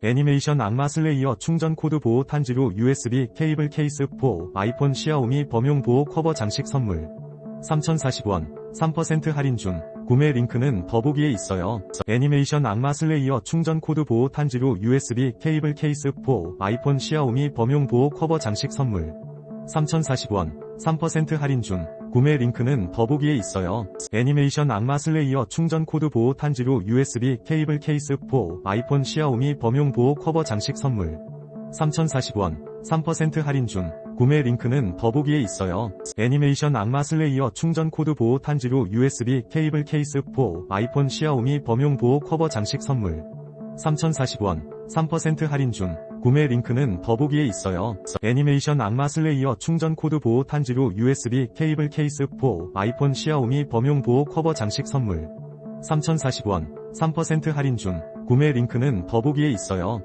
애니메이션 악마 슬레 이어 충전 코드 보호 탄지로 USB 케이블 케이스 4 아이폰 시아오미 범용 보호 커버 장식 선물 3040원 3% 할인 중 구매 링크는 더보기에 있어요. 애니메이션 악마 슬레이어 충전 코드 보호 탄지로 USB 케이블 케이스 4 아이폰 시아오미 범용 보호 커버 장식 선물 3040원 3% 할인 중 구매 링크는 더보기에 있어요. 애니메이션 악마 슬레이어 충전 코드 보호 탄지로 USB 케이블 케이스 4 아이폰 시아오미 범용 보호 커버 장식 선물 3040원 3% 할인 중 구매 링크는 더보기에 있어요. 애니메이션 악마 슬레이어 충전 코드 보호 탄지로 USB 케이블 케이스 4 아이폰 시아오미 범용 보호 커버 장식 선물 3040원 3% 할인 중 구매 링크는 더보기에 있어요. 애니메이션 악마 슬레이어 충전 코드 보호 탄지로 USB 케이블 케이스 4 아이폰 시아오미 범용 보호 커버 장식 선물 3040원 3% 할인 중 구매 링크는 더보기에 있어요.